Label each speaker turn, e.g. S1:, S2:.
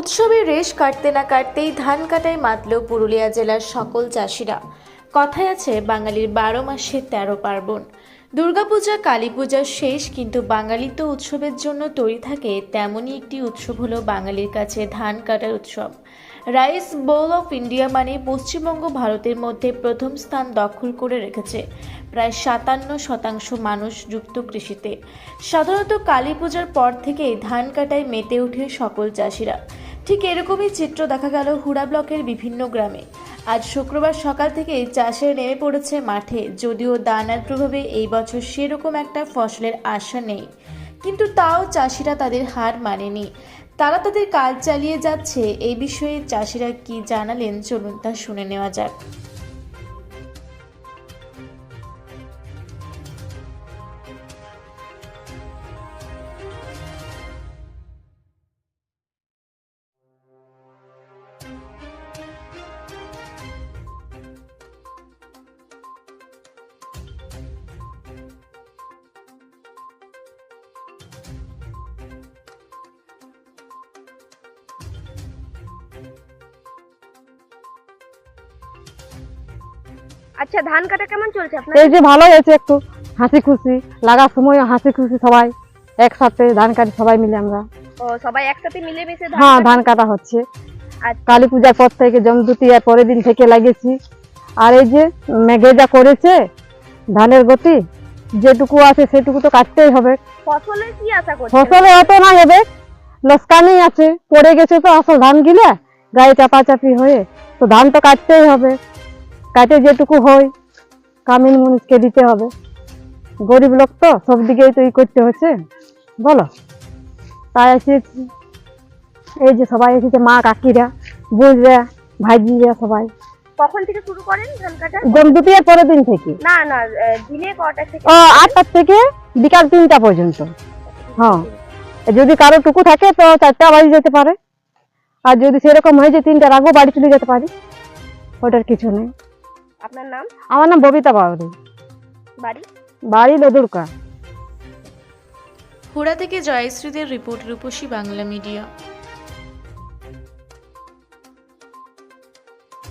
S1: উৎসবের রেশ কাটতে না কাটতেই ধান কাটায় মাতল পুরুলিয়া জেলার সকল চাষিরা। কথায় আছে, বাঙালির বারো মাসে তেরো পার্বণ। দুর্গাপূজা কালী পূজা শেষ, কিন্তু বাঙালি তো উৎসবের জন্য তৈরি থাকে তেমনই একটি উৎসব হলো বাঙালির কাছে ধান কাটার উৎসব। রাইস বোল অফ ইন্ডিয়া মানে পশ্চিমবঙ্গ ভারতের মধ্যে প্রথম স্থান দখল করে রেখেছে প্রায় সাতান্ন শতাংশ মানুষ যুক্ত কৃষিতে। সাধারণত কালী পূজার পর থেকেই ধান কাটায় মেতে ওঠে সকল চাষিরা। ঠিক এরকমই চিত্র দেখা গেল হুড়া ব্লকের বিভিন্ন গ্রামে। আজ শুক্রবার সকাল থেকে চাষে নেমে পড়েছে মাঠে, যদিও দানার প্রভাবে এই বছর সেরকম একটা ফসলের আশা নেই। কিন্তু তাও চাষিরা তাদের হার মানেনি। তারা তাদের কাজ চালিয়ে যাচ্ছে এই বিষয়ে চাষিরা কি জানালেন চলুন তা শুনে নেওয়া যাক।
S2: আচ্ছা ধান কাটা কেমন চলছে আপনার?
S3: এই যে ভালো হয়েছে একটু। হাসি খুশি লাগার সময় হাসি খুশি সবাই। একসাথে ধান কাটি সবাই মিলে আমরা।
S2: ও সবাই একসাথে মিলেমিশে
S3: হ্যাঁ ধান কাটা হচ্ছে।
S2: আচ্ছা।
S3: কালী পূজার পর থেকে জমদুতি আর পরের দিন থেকে লাগিয়েছি। আর এই যে মেঘে যা করেছে ধানের গতি যেটুকু আছে সেটুকু তো কাটতেই হবে।
S2: কি আশা
S3: ফসলে অত না হবে লোসকানি আছে। পড়ে গেছে তো আসল ধান গিলা গায়ে চাপাচাপি হয়ে তো ধান তো কাটতেই হবে। কাটে যেটুকু হয় কামিন মুনিশকে দিতে হবে। গরিব লোক তো সব দিকেই তো ই করতে হচ্ছে। বলো তাই এসেছি এই যে সবাই এসেছে মা কাকিরা বুঝরা ভাইজিরা সবাই।
S2: কখন থেকে শুরু করেন ধান কাটা
S3: জমদুতির পরের দিন থেকে।
S2: না না দিনে কটা থেকে?
S3: ও আটটার থেকে বিকাল তিনটা পর্যন্ত। হ্যাঁ যদি কারও টুকু থাকে তো চারটা বাড়ি যেতে পারে। আর যদি সেরকম হয় যে তিনটার আগেও বাড়ি চলে যেতে পারি। ওটার কিছু নেই।
S2: আপনার নাম?
S3: আমার নাম ববিতা বাউরি।
S2: বাড়ি?
S3: বাড়ি লদুরকা
S1: হুড়া থেকে জয়শ্রীদের রিপোর্ট রূপসী বাংলা মিডিয়া।